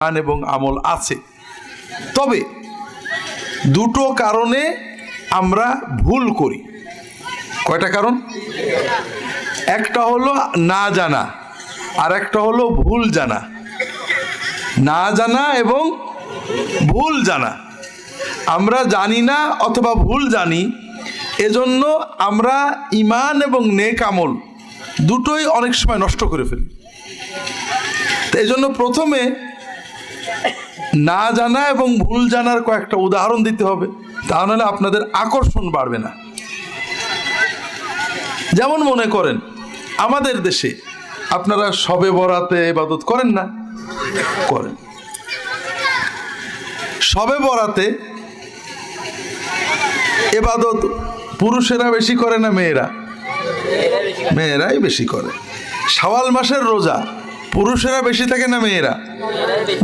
গান এবং আমল আছে। তবে দুটো কারণে আমরা ভুল করি। কয়টা কারণ? একটা হলো না জানা, আর একটা হলো ভুল জানা। না জানা এবং ভুল জানা। আমরা জানি না অথবা ভুল জানি, এজন্য আমরা ইমান এবং নেক আমল দুটোই অনেক সময় নষ্ট করে ফেলি। এই জন্য প্রথমে না জানা এবং ভুল জানার কয়েকটা উদাহরণ দিতে হবে, তা নাহলে আপনাদের আকর্ষণ বাড়বে না। যেমন মনে করেন, আমাদের দেশে আপনারা সবে বরাতে ইবাদত করেন না? করেন। সবে বরাতে এবাদত পুরুষেরা বেশি করে না মেয়েরা? মেয়েরাই বেশি করে। শাওয়াল মাসের রোজা পুরুষেরা বেশি থাকে না মেয়েরা? মেয়ে